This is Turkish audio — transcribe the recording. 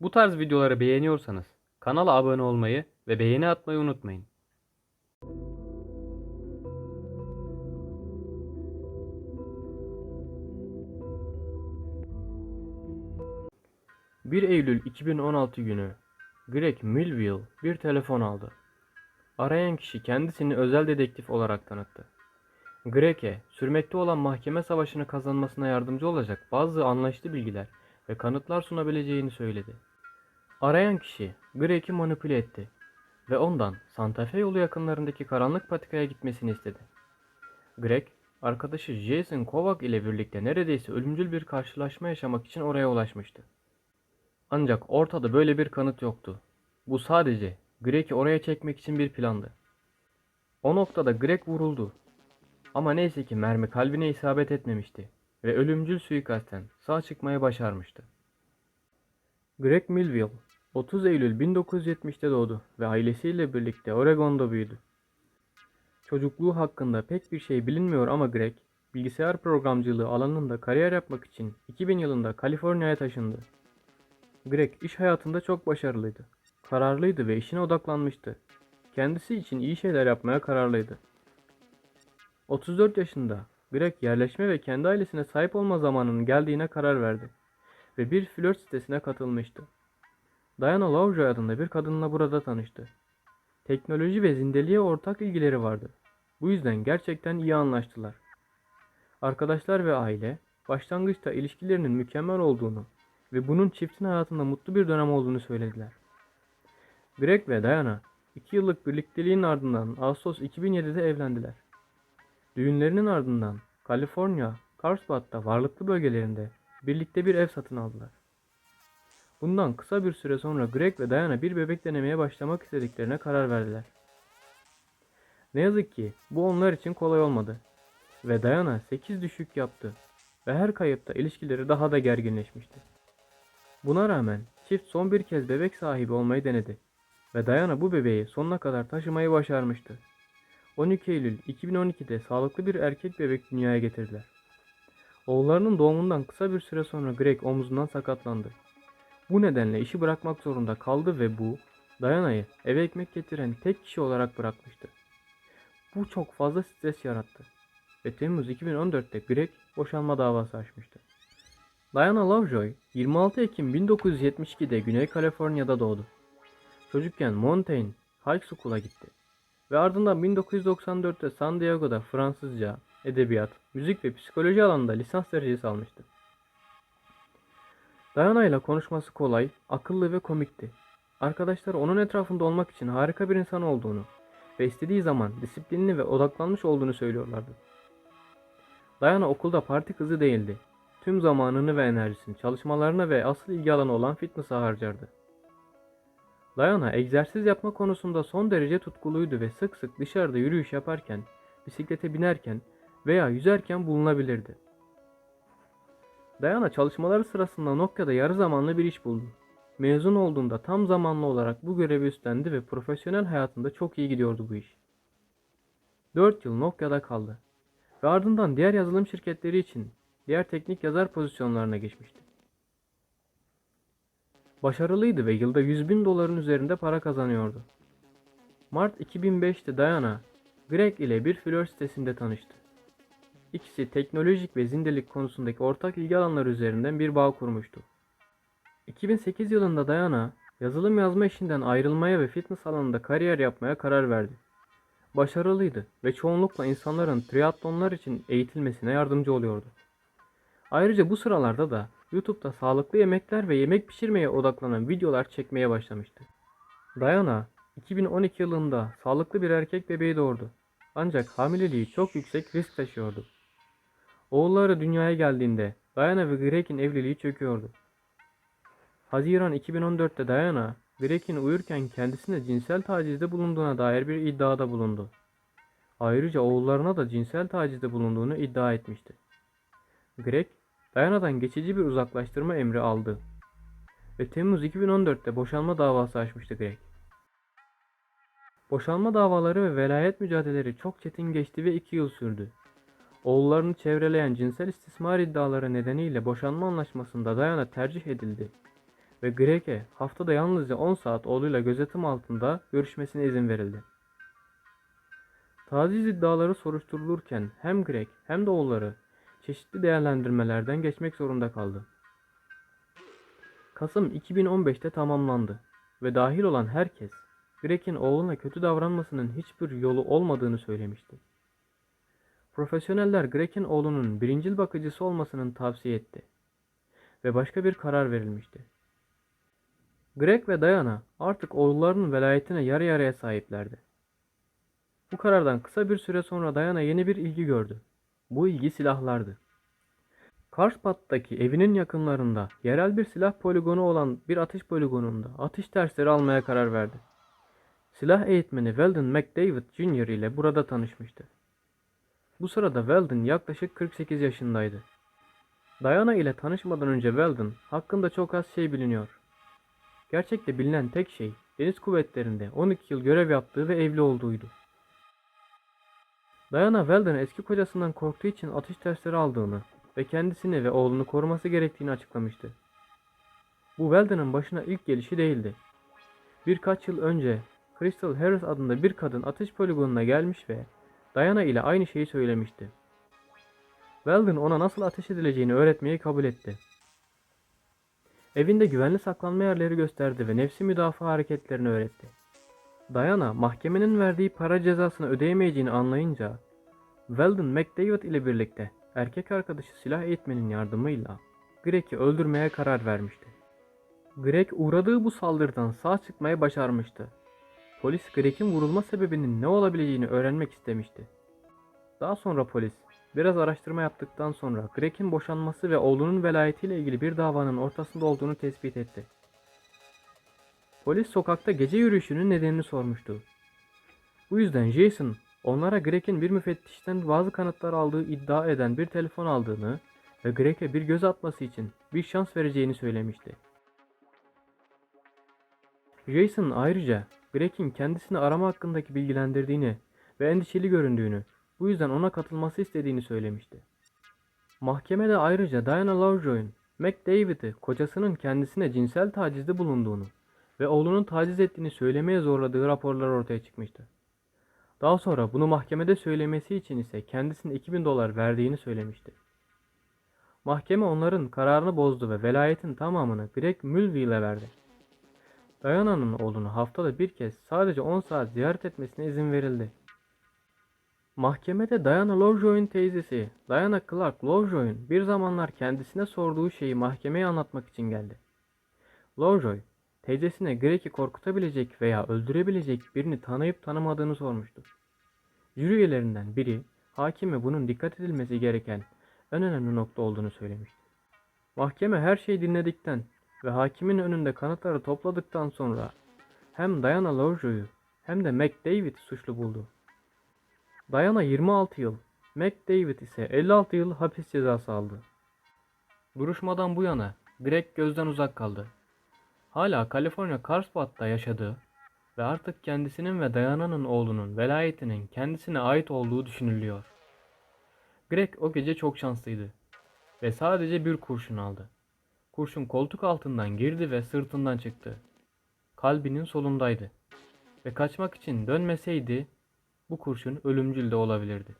Bu tarz videoları beğeniyorsanız kanala abone olmayı ve beğeni atmayı unutmayın. 1 Eylül 2016 günü Greg Millville bir telefon aldı. Arayan kişi kendisini özel dedektif olarak tanıttı. Greg'e sürmekte olan mahkeme savaşını kazanmasına yardımcı olacak bazı anlaşılır bilgiler ve kanıtlar sunabileceğini söyledi. Arayan kişi Greg'i manipüle etti ve ondan Santa Fe yolu yakınlarındaki karanlık patikaya gitmesini istedi. Greg, arkadaşı Jason Kovac ile birlikte neredeyse ölümcül bir karşılaşma yaşamak için oraya ulaşmıştı. Ancak ortada böyle bir kanıt yoktu. Bu sadece Greg'i oraya çekmek için bir plandı. O noktada Greg vuruldu. Ama neyse ki mermi kalbine isabet etmemişti ve ölümcül suikasten sağ çıkmayı başarmıştı. Greg Millville 30 Eylül 1970'te doğdu ve ailesiyle birlikte Oregon'da büyüdü. Çocukluğu hakkında pek bir şey bilinmiyor ama Greg, bilgisayar programcılığı alanında kariyer yapmak için 2000 yılında Kaliforniya'ya taşındı. Greg iş hayatında çok başarılıydı. Kararlıydı ve işine odaklanmıştı. Kendisi için iyi şeyler yapmaya kararlıydı. 34 yaşında Greg yerleşme ve kendi ailesine sahip olma zamanının geldiğine karar verdi ve bir flört sitesine katılmıştı. Diana Lovejoy adında bir kadınla burada tanıştı. Teknoloji ve zindeliğe ortak ilgileri vardı. Bu yüzden gerçekten iyi anlaştılar. Arkadaşlar ve aile başlangıçta ilişkilerinin mükemmel olduğunu ve bunun çiftin hayatında mutlu bir dönem olduğunu söylediler. Greg ve Diana 2 yıllık birlikteliğin ardından Ağustos 2007'de evlendiler. Düğünlerinin ardından Kaliforniya, Carlsbad'da varlıklı bölgelerinde birlikte bir ev satın aldılar. Bundan kısa bir süre sonra Greg ve Diana bir bebek denemeye başlamak istediklerine karar verdiler. Ne yazık ki bu onlar için kolay olmadı ve Diana 8 düşük yaptı ve her kayıpta ilişkileri daha da gerginleşmişti. Buna rağmen çift son bir kez bebek sahibi olmayı denedi ve Diana bu bebeği sonuna kadar taşımayı başarmıştı. 12 Eylül 2012'de sağlıklı bir erkek bebek dünyaya getirdiler. Oğullarının doğumundan kısa bir süre sonra Greg omzundan sakatlandı. Bu nedenle işi bırakmak zorunda kaldı ve bu, Diana'yı eve ekmek getiren tek kişi olarak bırakmıştı. Bu çok fazla stres yarattı ve Temmuz 2014'te Greg boşanma davası açmıştı. Diana Lovejoy 26 Ekim 1972'de Güney Kaliforniya'da doğdu. Çocukken Montaigne High School'a gitti ve ardından 1994'te San Diego'da Fransızca, edebiyat, müzik ve psikoloji alanında lisans derecesi almıştı. Diana ile konuşması kolay, akıllı ve komikti. Arkadaşları onun etrafında olmak için harika bir insan olduğunu ve istediği zaman disiplinli ve odaklanmış olduğunu söylüyorlardı. Diana okulda parti kızı değildi. Tüm zamanını ve enerjisini çalışmalarına ve asıl ilgi alanı olan fitness'a harcardı. Diana egzersiz yapma konusunda son derece tutkuluydu ve sık sık dışarıda yürüyüş yaparken, bisiklete binerken veya yüzerken bulunabilirdi. Diana çalışmaları sırasında Nokia'da yarı zamanlı bir iş buldu. Mezun olduğunda tam zamanlı olarak bu görevi üstlendi ve profesyonel hayatında çok iyi gidiyordu bu iş. 4 yıl Nokia'da kaldı ve ardından diğer yazılım şirketleri için diğer teknik yazar pozisyonlarına geçmişti. Başarılıydı ve yılda 100 bin doların üzerinde para kazanıyordu. Mart 2005'te Diana, Greg ile bir flört sitesinde tanıştı. İkisi teknolojik ve zindelik konusundaki ortak ilgi alanları üzerinden bir bağ kurmuştu. 2008 yılında Diana, yazılım yazma işinden ayrılmaya ve fitness alanında kariyer yapmaya karar verdi. Başarılıydı ve çoğunlukla insanların triatlonlar için eğitilmesine yardımcı oluyordu. Ayrıca bu sıralarda da YouTube'da sağlıklı yemekler ve yemek pişirmeye odaklanan videolar çekmeye başlamıştı. Diana 2012 yılında sağlıklı bir erkek bebeği doğurdu. Ancak hamileliği çok yüksek risk taşıyordu. Oğulları dünyaya geldiğinde Diana ve Greg'in evliliği çöküyordu. Haziran 2014'te Diana, Greg'in uyurken kendisine cinsel tacizde bulunduğuna dair bir iddiada bulundu. Ayrıca oğullarına da cinsel tacizde bulunduğunu iddia etmişti. Greg, Diana'dan geçici bir uzaklaştırma emri aldı ve Temmuz 2014'te boşanma davası açmıştı Greg. Boşanma davaları ve velayet mücadeleleri çok çetin geçti ve 2 yıl sürdü. Oğullarını çevreleyen cinsel istismar iddiaları nedeniyle boşanma anlaşmasında Diana tercih edildi ve Greg'e haftada yalnızca 10 saat oğluyla gözetim altında görüşmesine izin verildi. Taciz iddiaları soruşturulurken hem Greg hem de oğulları çeşitli değerlendirmelerden geçmek zorunda kaldı. Kasım 2015'te tamamlandı ve dahil olan herkes Greg'in oğluna kötü davranmasının hiçbir yolu olmadığını söylemişti. Profesyoneller Greg'in oğlunun birincil bakıcısı olmasını tavsiye etti ve başka bir karar verilmişti. Greg ve Diana artık oğullarının velayetine yarı yarıya sahiplerdi. Bu karardan kısa bir süre sonra Diana yeni bir ilgi gördü. Bu ilgi silahlardı. Karspat'taki evinin yakınlarında yerel bir silah poligonu olan bir atış poligonunda atış dersleri almaya karar verdi. Silah eğitmeni Weldon McDavid Jr. ile burada tanışmıştı. Bu sırada Weldon yaklaşık 48 yaşındaydı. Diana ile tanışmadan önce Weldon hakkında çok az şey biliniyor. Gerçekte bilinen tek şey deniz kuvvetlerinde 12 yıl görev yaptığı ve evli olduğuydu. Diana Weldon'ın eski kocasından korktuğu için atış dersleri aldığını ve kendisini ve oğlunu koruması gerektiğini açıklamıştı. Bu Weldon'ın başına ilk gelişi değildi. Birkaç yıl önce Crystal Harris adında bir kadın atış poligonuna gelmiş ve Diana ile aynı şeyi söylemişti. Weldon ona nasıl ateş edileceğini öğretmeyi kabul etti. Evinde güvenli saklanma yerleri gösterdi ve nefsi müdafaa hareketlerini öğretti. Diana mahkemenin verdiği para cezasını ödeyemeyeceğini anlayınca Weldon McDavid ile birlikte erkek arkadaşı silah eğitmenin yardımıyla Greg'i öldürmeye karar vermişti. Greg uğradığı bu saldırıdan sağ çıkmayı başarmıştı. Polis Greg'in vurulma sebebinin ne olabileceğini öğrenmek istemişti. Daha sonra polis biraz araştırma yaptıktan sonra Greg'in boşanması ve oğlunun velayetiyle ilgili bir davanın ortasında olduğunu tespit etti. Polis sokakta gece yürüyüşünün nedenini sormuştu. Bu yüzden Jason onlara Greg'in bir müfettişten bazı kanıtlar aldığı iddia eden bir telefon aldığını ve Greg'e bir göz atması için bir şans vereceğini söylemişti. Jason ayrıca Greg'in kendisini arama hakkındaki bilgilendirdiğini ve endişeli göründüğünü, bu yüzden ona katılması istediğini söylemişti. Mahkemede ayrıca Diana Lovejoy'un McDavid'i kocasının kendisine cinsel tacizde bulunduğunu ve oğlunun taciz ettiğini söylemeye zorladığı raporlar ortaya çıkmıştı. Daha sonra bunu mahkemede söylemesi için ise kendisine 2000 dolar verdiğini söylemişti. Mahkeme onların kararını bozdu ve velayetin tamamını Greg Mulvey'le verdi. Diana'nın oğlunu haftada bir kez sadece 10 saat ziyaret etmesine izin verildi. Mahkemede Diana Lovejoy'un teyzesi Diana Clark Lovejoy'un bir zamanlar kendisine sorduğu şeyi mahkemeye anlatmak için geldi. Lovejoy, teyzesine Greg'i korkutabilecek veya öldürebilecek birini tanıyıp tanımadığını sormuştu. Jüri üyelerinden biri hakime bunun dikkat edilmesi gereken en önemli nokta olduğunu söylemişti. Mahkeme her şeyi dinledikten ve hakimin önünde kanıtları topladıktan sonra hem Diana Lovejoy'u hem de McDavid suçlu buldu. Diana 26 yıl, McDavid ise 56 yıl hapis cezası aldı. Duruşmadan bu yana Greg gözden uzak kaldı. Hala Kaliforniya Carlsbad'da yaşadığı ve artık kendisinin ve Diana'nın oğlunun velayetinin kendisine ait olduğu düşünülüyor. Greg o gece çok şanslıydı ve sadece bir kurşun aldı. Kurşun koltuk altından girdi ve sırtından çıktı. Kalbinin solundaydı ve kaçmak için dönmeseydi bu kurşun ölümcül de olabilirdi.